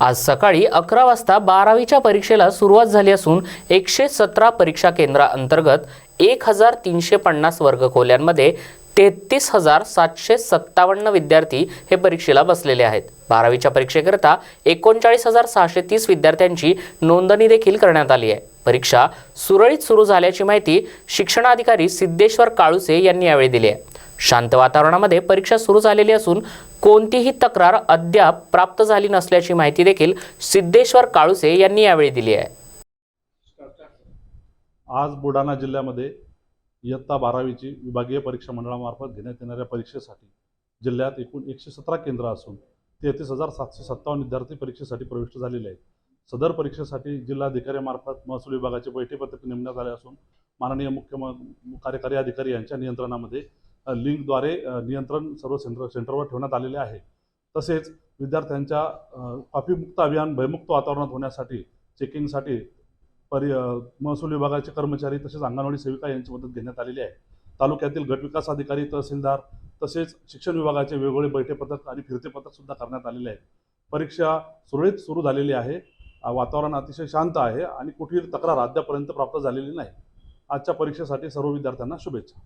आज सकाळी अकरा वाजता बारावीच्या परीक्षेला सुरुवात झाली असून एकशे सतरा परीक्षा केंद्राअंतर्गत एक हजार तीनशे पन्नास वर्गखोल्यांमध्ये तेहतीस हजार सातशे सत्तावन्न विद्यार्थी हे परीक्षेला बसलेले आहेत. बारावीच्या परीक्षेकरता एकोणचाळीस हजार सहाशे तीस विद्यार्थ्यांची नोंदणी देखील करण्यात आली आहे. परीक्षा सुरळीत सुरू झाल्याची माहिती शिक्षणाधिकारी सिद्धेश्वर काळुसे यांनी यावेळी दिली आहे. शांत वातावरणामध्ये परीक्षा सुरू झालेली असून कोणतीही तक्रार अद्याप प्राप्त झाली नसल्याची माहिती देखील सिद्धेश्वर काळुसे यांनी यावेळी दिली आहे. आज बुलढाणा जिल्ह्यामध्ये इयत्ता बारावीची विभागीय परीक्षा मंडळामार्फत घेण्यात येणाऱ्या परीक्षेसाठी जिल्ह्यात एकूण एकशे सतरा केंद्र असून तेहतीस हजार सातशे सत्तावन्न विद्यार्थी परीक्षेसाठी प्रविष्ट झालेले आहेत. सदर परीक्षेसाठी जिल्हाधिकाऱ्यामार्फत महसूल विभागाचे बैठे पथक नेमण्यात आले असून माननीय मुख्य म- कार्यकारी अधिकारी यांच्या नियंत्रणामध्ये लिंकद्वारे नियंत्रण सर्व सेंटर सेंटरवर ठेवण्यात आलेले आहे. तसेच विद्यार्थ्यांच्या अ, कॉपीमुक्त अभियान भयमुक्त वातावरणात होण्यासाठी चेकिंगसाठी परि महसूल विभागाचे कर्मचारी तसेच अंगणवाडी सेविका यांची मदत घेण्यात आलेली आहे. तालुक्यातील गटविकास अधिकारी तहसीलदार तसेच शिक्षण विभागाचे वेगवेगळे बैठे पथक आणि फिरते पथक सुद्धा करण्यात आलेले आहे परीक्षा सुरळीत सुरू झालेली आहे. वातावरण अतिशय शांत आहे आणि कुठलीही तक्रार अद्यापर्यंत प्राप्त झालेली नाही. आजच्या परीक्षेसाठी सर्व विद्यार्थ्यांना शुभेच्छा.